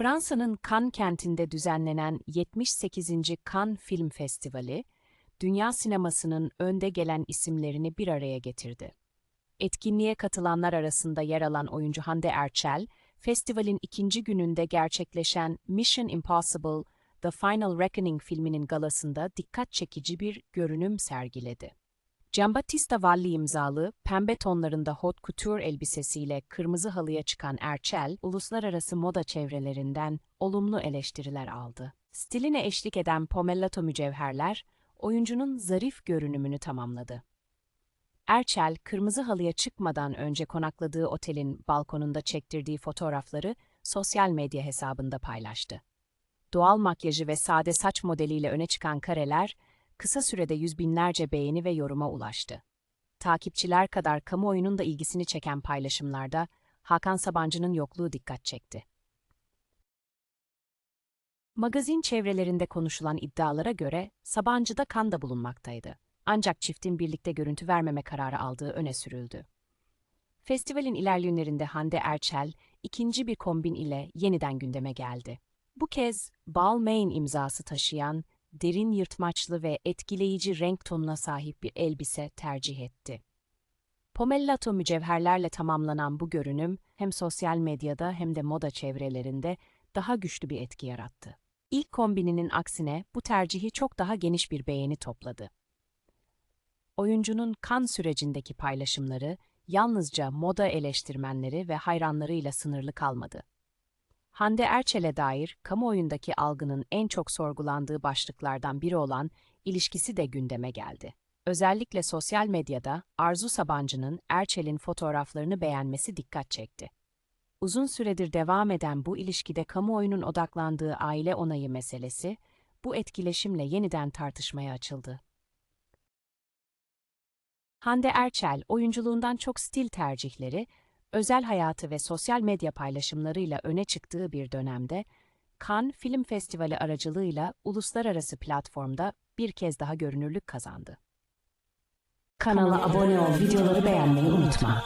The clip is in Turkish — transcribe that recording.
Fransa'nın Cannes kentinde düzenlenen 78. Cannes Film Festivali, dünya sinemasının önde gelen isimlerini bir araya getirdi. Etkinliğe katılanlar arasında yer alan oyuncu Hande Erçel, festivalin ikinci gününde gerçekleşen Mission Impossible The Final Reckoning filminin galasında dikkat çekici bir görünüm sergiledi. Giambattista Valli imzalı, pembe tonlarında haute couture elbisesiyle kırmızı halıya çıkan Erçel, uluslararası moda çevrelerinden olumlu eleştiriler aldı. Stiline eşlik eden pomellato mücevherler, oyuncunun zarif görünümünü tamamladı. Erçel, kırmızı halıya çıkmadan önce konakladığı otelin balkonunda çektirdiği fotoğrafları sosyal medya hesabında paylaştı. Doğal makyajı ve sade saç modeliyle öne çıkan kareler, kısa sürede yüz binlerce beğeni ve yoruma ulaştı. Takipçiler kadar kamuoyunun da ilgisini çeken paylaşımlarda Hakan Sabancı'nın yokluğu dikkat çekti. Magazin çevrelerinde konuşulan iddialara göre Sabancı da kanda bulunmaktaydı. Ancak çiftin birlikte görüntü vermeme kararı aldığı öne sürüldü. Festivalin ilerleyenlerinde Hande Erçel ikinci bir kombin ile yeniden gündeme geldi. Bu kez Balmain imzası taşıyan derin yırtmaçlı ve etkileyici renk tonuna sahip bir elbise tercih etti. Pomellato mücevherlerle tamamlanan bu görünüm hem sosyal medyada hem de moda çevrelerinde daha güçlü bir etki yarattı. İlk kombininin aksine bu tercihi çok daha geniş bir beğeni topladı. Oyuncunun kan sürecindeki paylaşımları yalnızca moda eleştirmenleri ve hayranlarıyla sınırlı kalmadı. Hande Erçel'e dair kamuoyundaki algının en çok sorgulandığı başlıklardan biri olan ilişkisi de gündeme geldi. Özellikle sosyal medyada Arzu Sabancı'nın Erçel'in fotoğraflarını beğenmesi dikkat çekti. Uzun süredir devam eden bu ilişkide kamuoyunun odaklandığı aile onayı meselesi, bu etkileşimle yeniden tartışmaya açıldı. Hande Erçel, oyunculuğundan çok stil tercihleri, özel hayatı ve sosyal medya paylaşımlarıyla öne çıktığı bir dönemde, Cannes Film Festivali aracılığıyla uluslararası platformda bir kez daha görünürlük kazandı. Kanala abone ol, videoları beğenmeyi unutma.